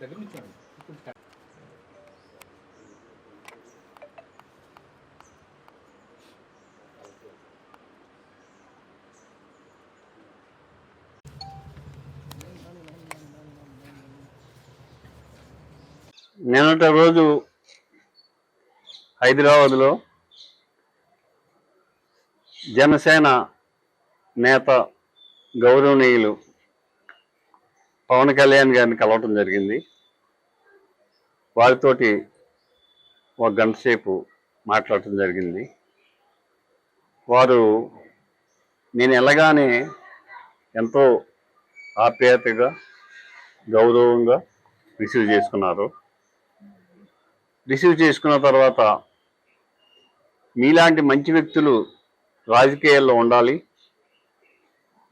దగ్గర నుంచోండి ఇప్పుడు నిన్నటి రోజు హైదరాబాద్లో జనసేన నేత గౌరవనీయులు పవన్ కళ్యాణ్ గారిని కలవటం జరిగింది. వారితోటి ఒక గంట సేపు మాట్లాడటం జరిగింది. వారు నేను ఎలాగానే ఎంతో ఆప్యాయతగా గౌరవంగా రిసీవ్ చేసుకున్నారు. రిసీవ్ చేసుకున్న తర్వాత మీలాంటి మంచి వ్యక్తులు రాజకీయాల్లో ఉండాలి.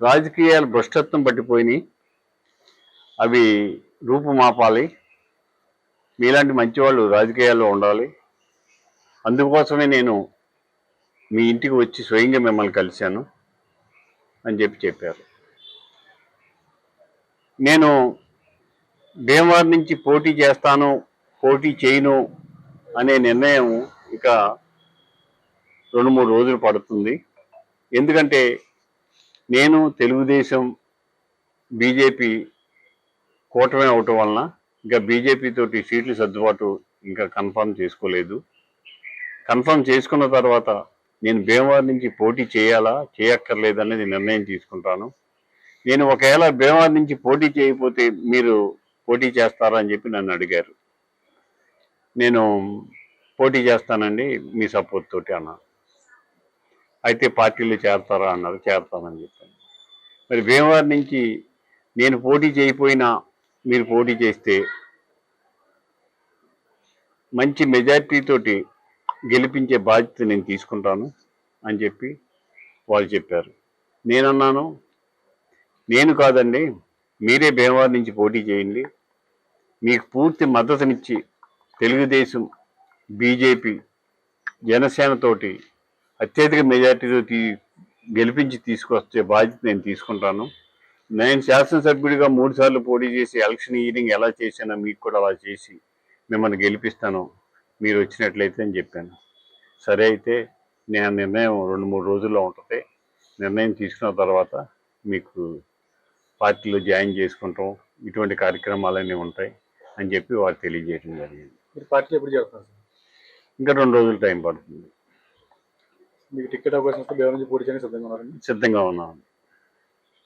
రాజకీయాలు భ్రష్టత్వం పట్టిపోయినాయి అవి రూపుమాపాలి. మీలాంటి మంచివాళ్ళు రాజకీయాల్లో ఉండాలి. అందుకోసమే నేను మీ ఇంటికి వచ్చి స్వయంగా మిమ్మల్ని కలిశాను అని చెప్పి చెప్పారు. నేను భీమవరం నుంచి పోటీ చేస్తాను పోటీ చేయను అనే నిర్ణయం ఇక రెండు మూడు రోజులు పడుతుంది. ఎందుకంటే నేను తెలుగుదేశం బీజేపీ కూటమి అవటం వలన ఇంకా బీజేపీ తోటి సీట్లు సర్దుబాటు ఇంకా కన్ఫర్మ్ చేసుకోలేదు. కన్ఫర్మ్ చేసుకున్న తర్వాత నేను భీమవరం నుంచి పోటీ చేయాలా చేయక్కర్లేదనేది నిర్ణయం తీసుకుంటాను. నేను ఒకవేళ భీమవరం నుంచి పోటీ చేయకపోతే మీరు పోటీ చేస్తారా అని చెప్పి నన్ను అడిగారు. నేను పోటీ చేస్తానండి మీ సపోర్ట్ తోటి అన్నాను అయితే పార్టీలో చేరతారా అన్నారు చేరతానని చెప్పాను. మరి భీమవరం నుంచి నేను పోటీ చేయకపోయినా మీరు పోటీ చేస్తే మంచి మెజారిటీతోటి గెలిపించే బాధ్యత నేను తీసుకుంటాను అని చెప్పి వాళ్ళు చెప్పారు. నేనన్నాను నేను కాదండి మీరే భీమవరం నుంచి పోటీ చేయండి. మీకు పూర్తి మద్దతునిచ్చి తెలుగుదేశం బీజేపీ జనసేనతోటి అత్యధిక మెజార్టీతో తీ గెలిపించి తీసుకొచ్చే బాధ్యత నేను తీసుకుంటాను. నేను శాసనసభ్యుడిగా మూడు సార్లు పోటీ చేసి ఎలక్షన్ ఈవినింగ్ ఎలా చేశానో మీకు కూడా అలా చేసి మిమ్మల్ని గెలిపిస్తాను. మీరు వచ్చినట్లయితే అని చెప్పాను. సరే అయితే నేను నిర్ణయం రెండు మూడు రోజుల్లో ఉంటుంది. నిర్ణయం తీసుకున్న తర్వాత మీకు పార్టీలో జాయిన్ చేసుకుంటాం. ఇటువంటి కార్యక్రమాలన్నీ ఉంటాయి అని చెప్పి వారు తెలియజేయడం జరిగింది. మీరు పార్టీలో ఎప్పుడు చేస్తారు సార్? ఇంకా రెండు రోజులు టైం పడుతుంది. మీకు టికెట్ అవకాశం వస్తే సిద్ధంగా ఉన్నారండి. సిద్ధంగా ఉన్నాను